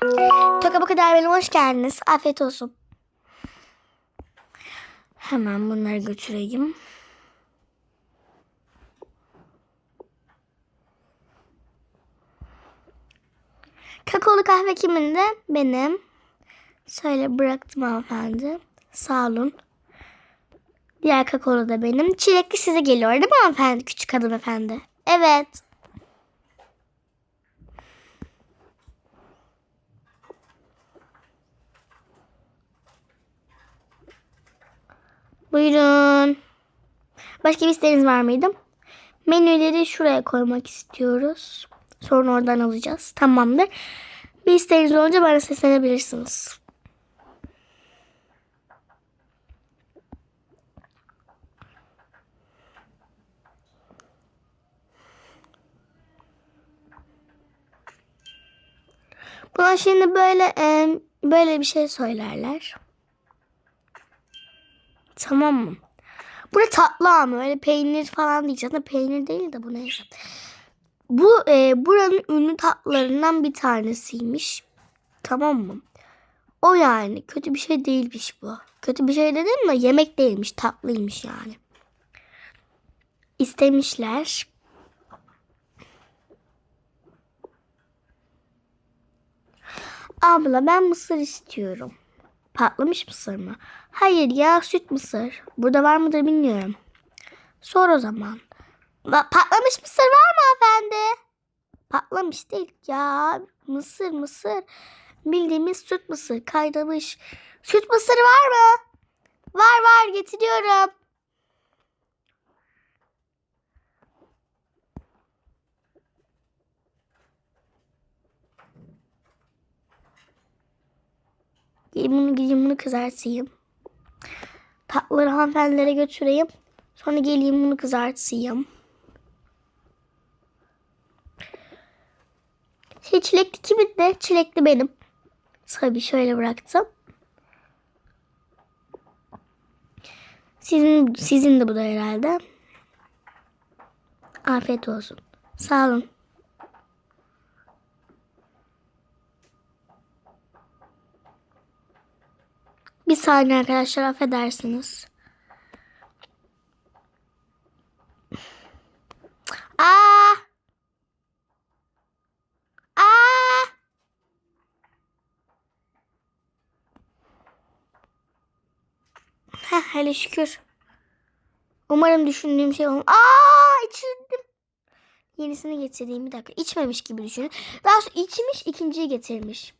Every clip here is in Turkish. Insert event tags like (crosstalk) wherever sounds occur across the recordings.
Toka Boka Derbe'ne hoş geldiniz. Afiyet olsun. Hemen bunları götüreyim. Kakaolu kahve kiminde? Benim. Şöyle bıraktım hanımefendi. Sağ olun. Diğer kakaolu da benim. Çilekli size geliyor değil mi hanımefendi? Küçük hanımefendi. Evet. Buyurun. Başka bir isteğiniz var mıydı? Menüleri şuraya koymak istiyoruz. Sonra oradan alacağız. Tamamdır. Bir isteğiniz olunca bana seslenebilirsiniz. Buna şimdi böyle böyle bir şey söylerler. Tamam mı? Burada tatlı ama öyle peynir falan diyeceğim de peynir değil de bu neyse. Bu e, buranın ünlü tatlılarından bir tanesiymiş. Tamam mı? O yani kötü bir şey değilmiş bu. Kötü bir şey dedim mi? Yemek değilmiş, tatlıymış yani. İstemişler. Abla ben mısır istiyorum. Patlamış mısır mı? Hayır ya süt mısır. Burada var mıdır bilmiyorum. Sor o zaman. Ba- patlamış mısır var mı efendi? Patlamış değil ya. Mısır mısır. Bildiğimiz süt mısır kaynamış. Süt mısır var mı? Var var getiriyorum. Gideyim bunu kızartayım. Tatlıları hanımefendilere götüreyim. Sonra geleyim bunu kızartayım. Şey çilekli kimin de? Çilekli benim. Tabii şöyle bıraktım. Sizin sizin de bu da herhalde. Afiyet olsun. Sağ olun. Bir saniye arkadaşlar affedersiniz. Aa! Aa! Heh, hele şükür. Umarım düşündüğüm şey olmaz. Aa içirdim. Yenisini getireyim bir dakika. İçmemiş gibi düşünün. Daha sonra içmiş ikinciyi getirmiş.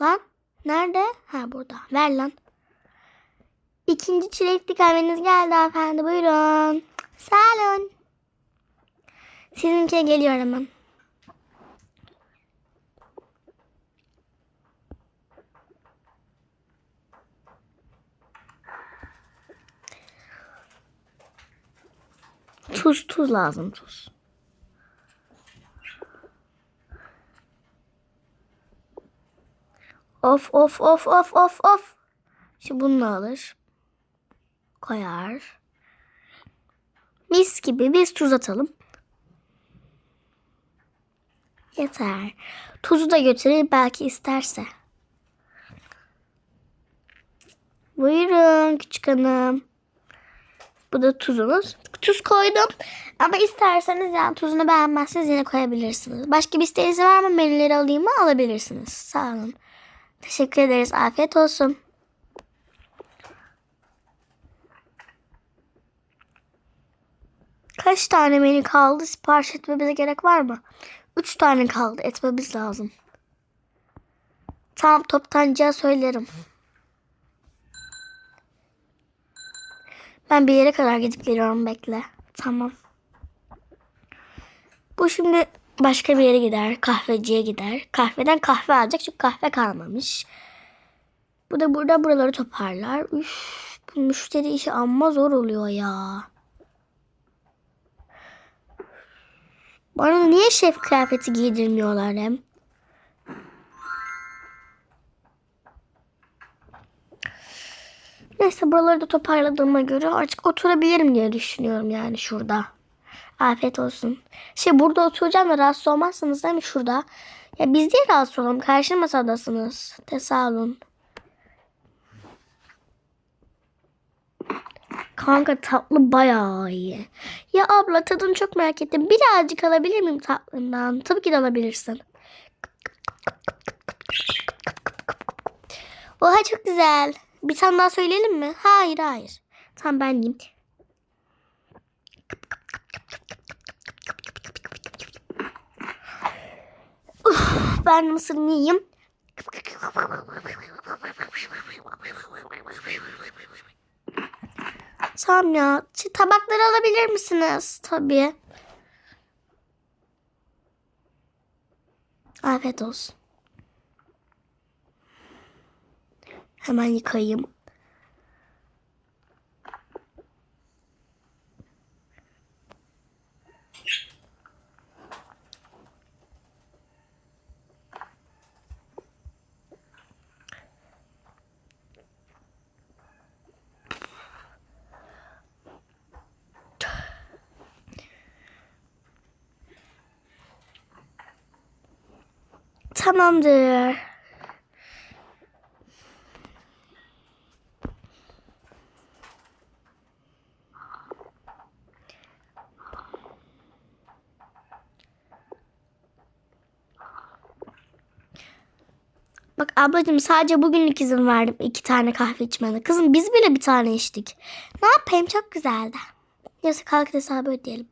Lan nerede? Ha burada. Ver lan. İkinci çilekli kahveniz geldi efendi. Buyurun. Sağ olun. Sizinkiye geliyor hemen. Tuz tuz lazım tuz. Of of of of of of. Şimdi bunu alır. Koyar. Mis gibi biz tuz atalım. Yeter. Tuzu da götürür belki isterse. Buyurun küçük hanım. Bu da tuzunuz. Tuz koydum. Ama isterseniz yani tuzunu beğenmezseniz yine koyabilirsiniz. Başka bir isteğiniz var mı? Menüleri alayım mı? Alabilirsiniz. Sağ olun. Teşekkür ederiz. Afiyet olsun. Kaç tane menü kaldı? Sipariş etmemize gerek var mı? Üç tane kaldı. Etmemiz lazım. Tamam toptancıya söylerim. Ben bir yere kadar gidip geliyorum bekle. Tamam. Bu şimdi başka bir yere gider. Kahveciye gider. Kahveden kahve alacak çünkü kahve kalmamış. Bu da burada buraları toparlar. Üf, bu müşteri işi amma zor oluyor ya. Bana niye şef kıyafeti giydirmiyorlar hem? Neyse buraları da toparladığıma göre artık oturabilirim diye düşünüyorum yani şurada. Afiyet olsun. Şey burada oturacağım da rahatsız olmazsanız değil mi şurada? Ya biz değil rahatsız olalım. Karşı masadasınız. De sağ olun. Kanka tatlı bayağı iyi. Ya abla tadını çok merak ettim. Birazcık alabilir miyim tatlından? Tabii ki de alabilirsin. Oha çok güzel. Bir tane daha söyleyelim mi? Hayır hayır. Tamam ben yiyeyim. Ben mısırımı yiyeyim. Tamam ya. Tabakları alabilir misiniz? Tabii. Afiyet olsun. Hemen yıkayayım. Tamamdır. Bak ablacığım sadece bugünlük izin verdim iki tane kahve içmene. Kızım biz bile bir tane içtik. Ne yapayım çok güzeldi. Neyse kalk hesabı ödeyelim.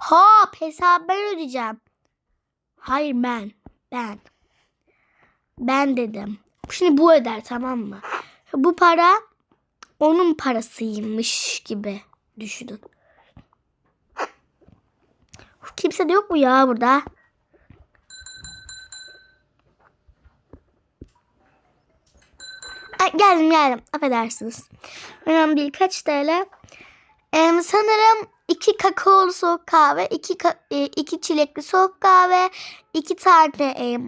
Hop hesabı ben ödeyeceğim. Hayır ben. Ben. Ben dedim. Şimdi bu öder tamam mı? Bu para onun parasıymış gibi düşünün. Kimse de yok mu ya burada? Geldim geldim. Affedersiniz. Önemli değil. Kaç TL? Ee, sanırım iki kakaolu soğuk kahve, iki, ka- e, iki çilekli soğuk kahve, iki tane e,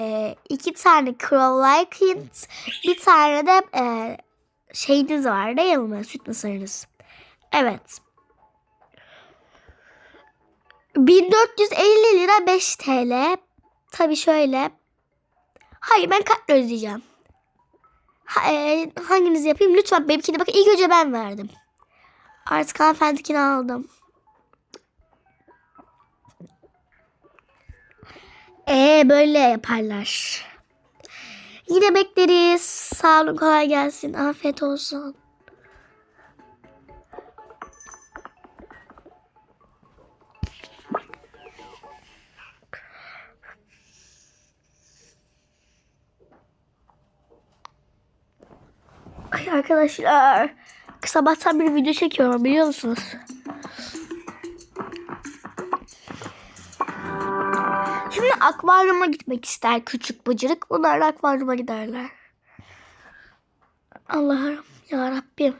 e, iki tane Crow Hint, bir tane de e, şeyiniz var değil mi? Süt mısırınız. Evet. 1450 lira 5 TL. Tabii şöyle. Hayır ben kartla ödeyeceğim. Ha, e, hanginizi yapayım? Lütfen benimkine bakın. İlk önce ben verdim. Artık hanımefendikini aldım. Ee böyle yaparlar. Yine bekleriz. Sağ olun kolay gelsin. Afiyet olsun. Ay arkadaşlar. Sabahtan bir video çekiyorum biliyor musunuz? Şimdi akvaryuma gitmek ister küçük bıcırık. Bunlar akvaryuma giderler. Allah'ım ya Rabbim.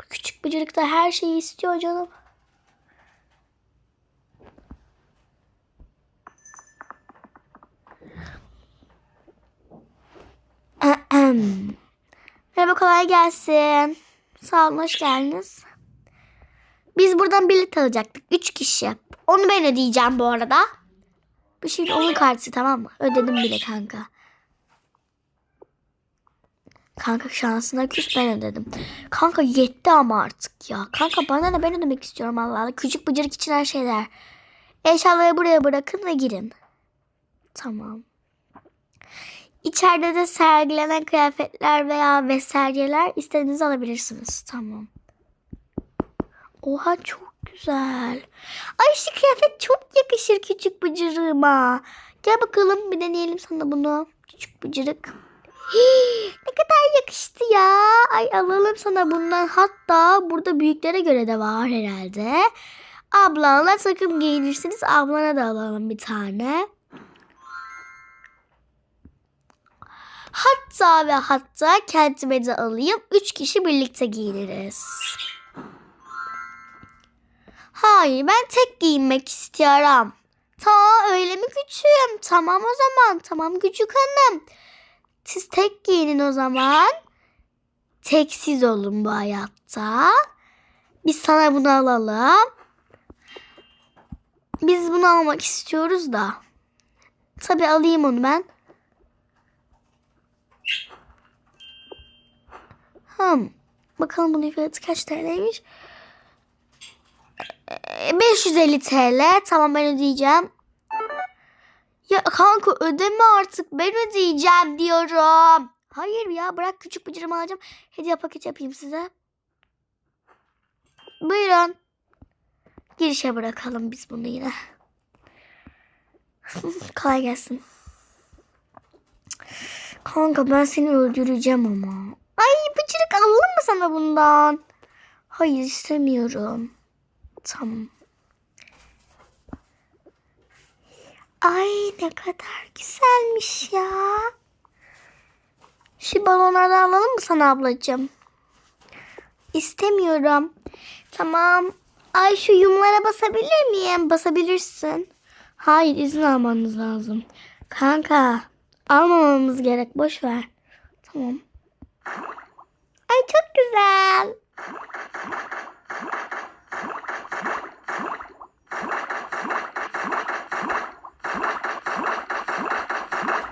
Bu küçük bıcırık da her şeyi istiyor canım. Merhaba kolay gelsin. Sağ olun hoş geldiniz. Biz buradan bilet alacaktık. Üç kişi. Onu ben ödeyeceğim bu arada. Bu şimdi onun kartı tamam mı? Ödedim bile kanka. Kanka şansına küs ben ödedim. Kanka yetti ama artık ya. Kanka bana ne ben ödemek istiyorum Allah Allah. Küçük bıcırık için her şeyler. Eşyaları buraya bırakın ve girin. Tamam. İçeride de sergilenen kıyafetler veya vesaireler istediğinizi alabilirsiniz. Tamam. Oha çok güzel. Ay şu kıyafet çok yakışır küçük bıcırığıma. Gel bakalım bir deneyelim sana bunu. Küçük bıcırık. Hii, ne kadar yakıştı ya. Ay alalım sana bundan. Hatta burada büyüklere göre de var herhalde. Ablanla takım giyinirsiniz. Ablana da alalım bir tane. Hatta ve hatta kendime de alayım. Üç kişi birlikte giyiniriz. Hayır ben tek giyinmek istiyorum. Ta öyle mi küçüğüm? Tamam o zaman. Tamam küçük hanım. Siz tek giyinin o zaman. Teksiz olun bu hayatta. Biz sana bunu alalım. Biz bunu almak istiyoruz da. Tabii alayım onu ben. Hmm. Bakalım bunun fiyatı kaç TL'ymiş? Ee, 550 TL. Tamam ben ödeyeceğim. Ya kanka ödeme artık. Ben ödeyeceğim diyorum. Hayır ya bırak küçük bıcırımı alacağım. Hediye paket yapayım size. Buyurun. Girişe bırakalım biz bunu yine. (laughs) Kolay gelsin. Kanka ben seni öldüreceğim ama. Ay bıcırık alalım mı sana bundan? Hayır istemiyorum. Tamam. Ay ne kadar güzelmiş ya. Şu balonlardan alalım mı sana ablacığım? İstemiyorum. Tamam. Ay şu yumlara basabilir miyim? Basabilirsin. Hayır izin almanız lazım. Kanka almamamız gerek. Boş ver. Tamam. Ay çok güzel.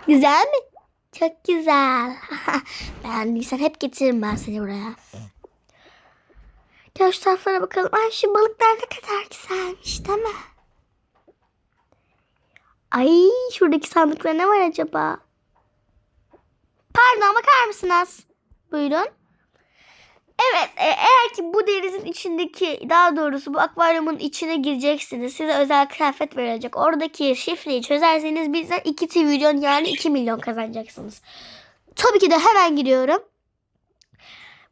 Güzel mi? Çok güzel. (laughs) Beğendiysen hep getiririm ben seni buraya. Gel şu taraflara bakalım. Ay şu balıklar ne kadar güzelmiş değil mi? Ay şuradaki sandıkta ne var acaba? Pardon bakar mısınız? Buyurun. Evet e, eğer ki bu denizin içindeki daha doğrusu bu akvaryumun içine gireceksiniz. Size özel kıyafet verilecek. Oradaki şifreyi çözerseniz bizden 2 trilyon yani 2 milyon kazanacaksınız. Tabii ki de hemen giriyorum.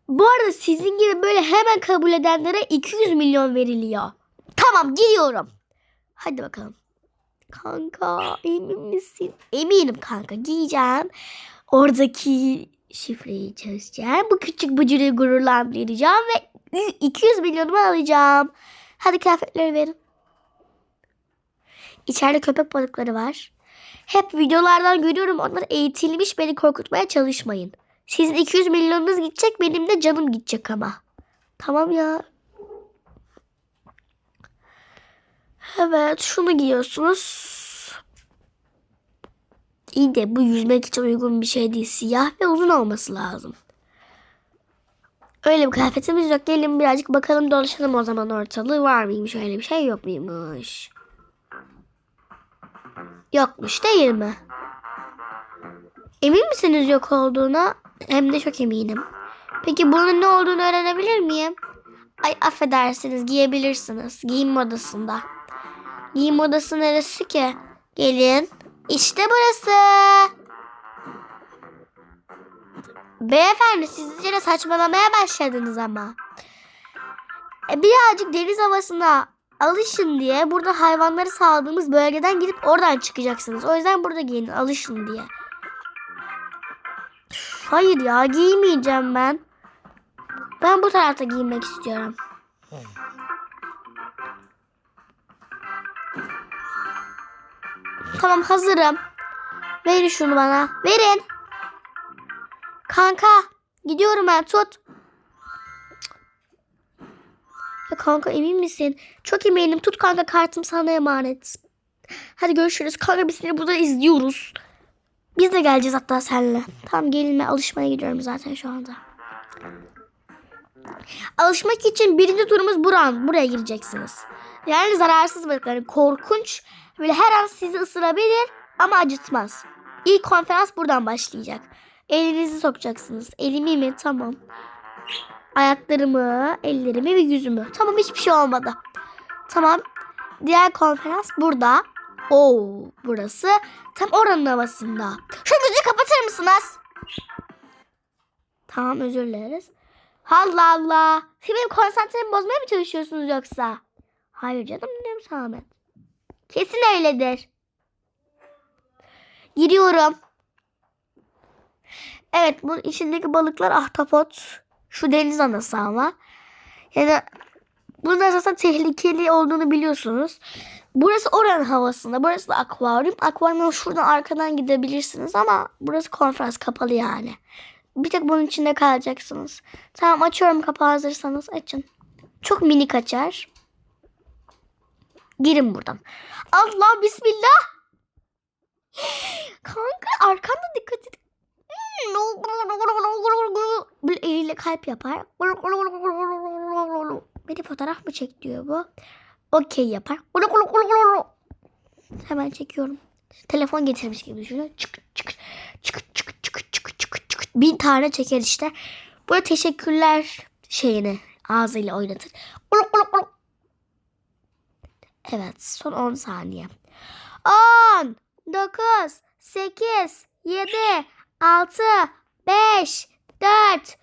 Bu arada sizin gibi böyle hemen kabul edenlere 200 milyon veriliyor. Tamam giriyorum. Hadi bakalım. Kanka emin misin? Eminim kanka giyeceğim. Oradaki şifreyi çözeceğim. Bu küçük bıcırığı gururlandıracağım ve 200 milyonumu alacağım. Hadi kıyafetleri verin. İçeride köpek balıkları var. Hep videolardan görüyorum onlar eğitilmiş beni korkutmaya çalışmayın. Sizin 200 milyonunuz gidecek benim de canım gidecek ama. Tamam ya. Evet şunu giyiyorsunuz. İyi de bu yüzmek için uygun bir şey değil. Siyah ve uzun olması lazım. Öyle bir kıyafetimiz yok. Gelin birazcık bakalım dolaşalım o zaman ortalığı var mıymış öyle bir şey yok muymuş. Yokmuş değil mi? Emin misiniz yok olduğuna? Hem de çok eminim. Peki bunun ne olduğunu öğrenebilir miyim? Ay affedersiniz giyebilirsiniz. Giyinme odasında. Giyinme odası neresi ki? Gelin. İşte burası. Beyefendi siz yine saçmalamaya başladınız ama. E, birazcık deniz havasına alışın diye burada hayvanları sağladığımız bölgeden gidip oradan çıkacaksınız. O yüzden burada giyinin alışın diye. Hayır ya giymeyeceğim ben. Ben bu tarafta giymek istiyorum. Tamam hazırım. Verin şunu bana. Verin. Kanka gidiyorum ben tut. Ya kanka emin misin? Çok eminim. Tut kanka kartım sana emanet. Hadi görüşürüz. Kanka biz seni burada izliyoruz. Biz de geleceğiz hatta seninle. Tamam gelinme alışmaya gidiyorum zaten şu anda. Alışmak için birinci turumuz buran. Buraya gireceksiniz. Yani zararsız balıklar. Yani korkunç. Böyle her an sizi ısırabilir ama acıtmaz. İlk konferans buradan başlayacak. Elinizi sokacaksınız. Elimi mi? Tamam. Ayaklarımı, ellerimi ve yüzümü. Tamam hiçbir şey olmadı. Tamam. Diğer konferans burada. Oo, burası tam oranın havasında. Şu müziği kapatır mısınız? Tamam özür dileriz. Allah Allah. Siz benim konsantremi bozmaya mı çalışıyorsunuz yoksa? Hayır canım ne Samet. Kesin öyledir. Giriyorum. Evet bunun içindeki balıklar ahtapot. Şu deniz anası ama. Yani bunlar zaten tehlikeli olduğunu biliyorsunuz. Burası oranın havasında. Burası da akvaryum. Akvaryuma şuradan arkadan gidebilirsiniz ama burası konferans kapalı yani. Bir tek bunun içinde kalacaksınız. Tamam açıyorum kapağı hazırsanız açın. Çok minik açar. Girin buradan. Allah bismillah. Kanka arkanda dikkat et. Böyle eliyle kalp yapar. Beni fotoğraf mı çek diyor bu. Okey yapar. Hemen çekiyorum. Telefon getirmiş gibi düşünün. Çık çık çık çık çık çık çık çık. Bin tane çeker işte. Burada teşekkürler şeyini ağzıyla oynatır. Evet son 10 saniye. 10, 9, 8, 7, 6, 5, 4,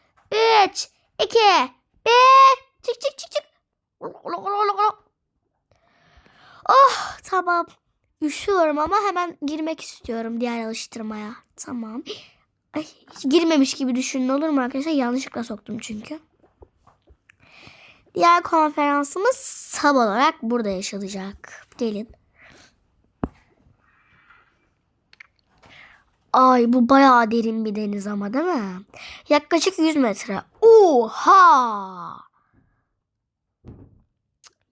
3, 2, 1. Çık çık çık çık. Oh tamam. Üşüyorum ama hemen girmek istiyorum diğer alıştırmaya. Tamam. Ay, hiç girmemiş gibi düşünün olur mu arkadaşlar? Yanlışlıkla soktum çünkü. Diğer konferansımız sab olarak burada yaşanacak. Gelin. Ay bu bayağı derin bir deniz ama değil mi? Yaklaşık 100 metre. Oha!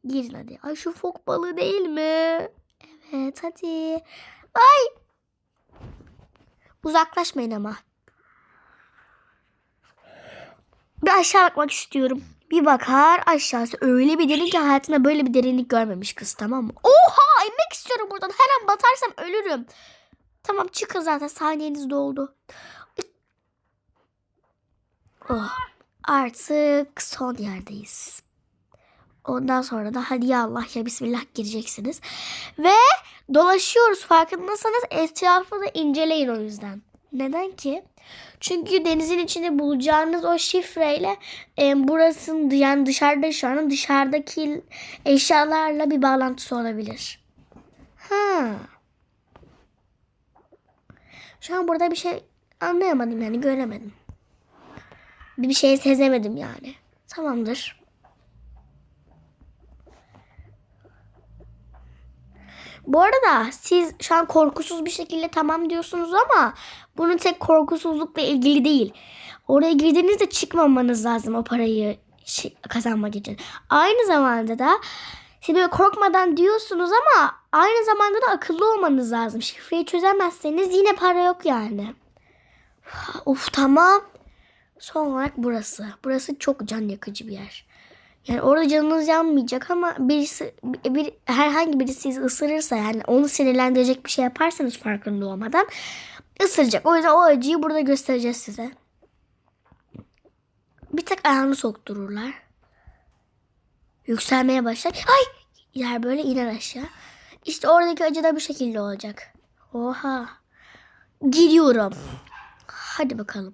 Girin hadi. Ay şu fok balığı değil mi? Evet hadi. Ay! Uzaklaşmayın ama. Bir aşağı bakmak istiyorum. Bir bakar aşağısı öyle bir derin ki hayatında böyle bir derinlik görmemiş kız tamam mı? Oha inmek istiyorum buradan. Her an batarsam ölürüm. Tamam çıkın zaten saniyeniz doldu. Oh, artık son yerdeyiz. Ondan sonra da hadi ya Allah ya Bismillah gireceksiniz. Ve dolaşıyoruz farkındaysanız etrafı da inceleyin o yüzden. Neden ki? Çünkü denizin içinde bulacağınız o şifreyle e, burasının yani dışarıda şu an dışarıdaki eşyalarla bir bağlantısı olabilir. Ha. Şu an burada bir şey anlayamadım yani göremedim. Bir şey sezemedim yani. Tamamdır. Bu arada siz şu an korkusuz bir şekilde tamam diyorsunuz ama bunun tek korkusuzlukla ilgili değil. Oraya girdiğinizde çıkmamanız lazım o parayı şey- kazanmak için. Aynı zamanda da siz böyle korkmadan diyorsunuz ama aynı zamanda da akıllı olmanız lazım. Şifreyi çözemezseniz yine para yok yani. Of tamam. Son olarak burası. Burası çok can yakıcı bir yer. Yani orada canınız yanmayacak ama birisi bir, herhangi birisi sizi ısırırsa yani onu sinirlendirecek bir şey yaparsanız farkında olmadan ısıracak. O yüzden o acıyı burada göstereceğiz size. Bir tek ayağını soktururlar. Yükselmeye başlar. Ay! Yer böyle iner aşağı. İşte oradaki acı da bu şekilde olacak. Oha. Gidiyorum. Hadi bakalım.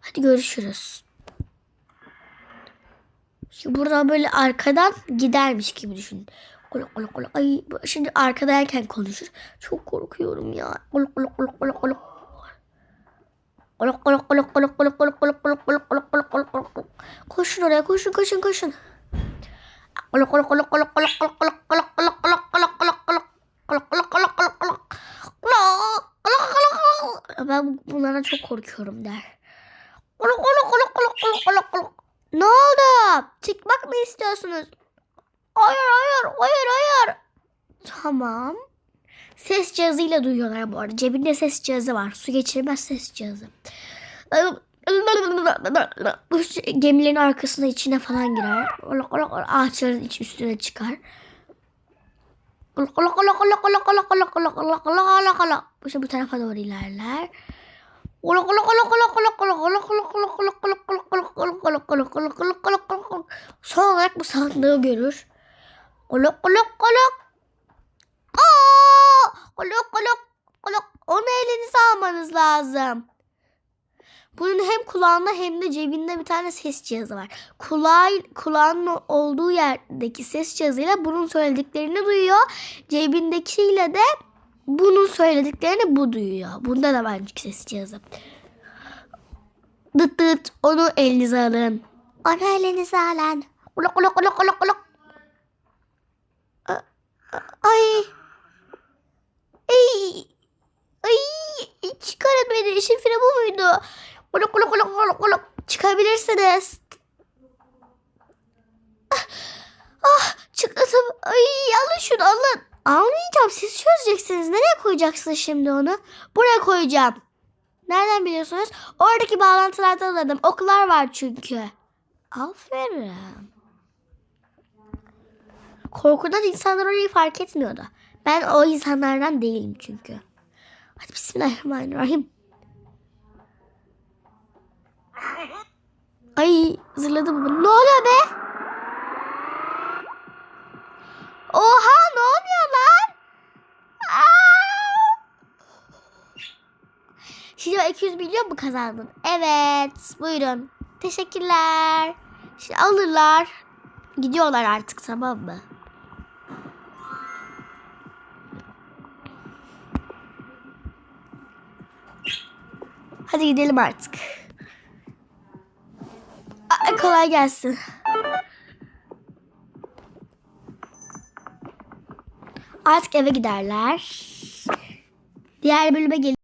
Hadi görüşürüz. Şimdi burada böyle arkadan gidermiş gibi düşün. Kolo. Ay şimdi arkadayken konuşur. Çok korkuyorum ya. Kolo kolo kolo kolo kolo. Koşun oraya koşun koşun koşun. Ben bunlara çok korkuyorum der. Tamam. Ses cihazıyla duyuyorlar bu arada. Cebinde ses cihazı var. Su geçirmez ses cihazı. Bu gemilerin arkasına içine falan girer. Ağaçların iç üstüne çıkar. İşte bu tarafa doğru ilerler. Son olarak bu sandığı görür. Kolok kolok kolok. Aa! Kolok kolok kolok. Onu elinize almanız lazım. Bunun hem kulağında hem de cebinde bir tane ses cihazı var. Kulağı, kulağının olduğu yerdeki ses cihazıyla bunun söylediklerini duyuyor. Cebindekiyle de bunun söylediklerini bu duyuyor. Bunda da var ses cihazı. Dıt dıt onu elinize alın. Onu elinize alın. Kulak kulak kulak kulak kulak. Ay. Ay. Ay. Çıkarın beni. Şifre bu muydu? Kulak kulak kulak kulak kulak. Çıkabilirsiniz. Ah. Ah. Ay alın şunu alın. Anlayacağım. Siz çözeceksiniz. Nereye koyacaksınız şimdi onu? Buraya koyacağım. Nereden biliyorsunuz? Oradaki bağlantılardan anladım. Oklar var çünkü. Aferin. Korkudan insanlar orayı fark etmiyordu. Ben o insanlardan değilim çünkü. Hadi bismillahirrahmanirrahim. Ay zırladım bunu. Ne oluyor be? Oha ne oluyor lan? Şimdi 200 milyon mu kazandın? Evet buyurun. Teşekkürler. Şimdi alırlar. Gidiyorlar artık tamam mı? Hadi gidelim artık. Ay, kolay gelsin. Artık eve giderler. Diğer bölüme gelin.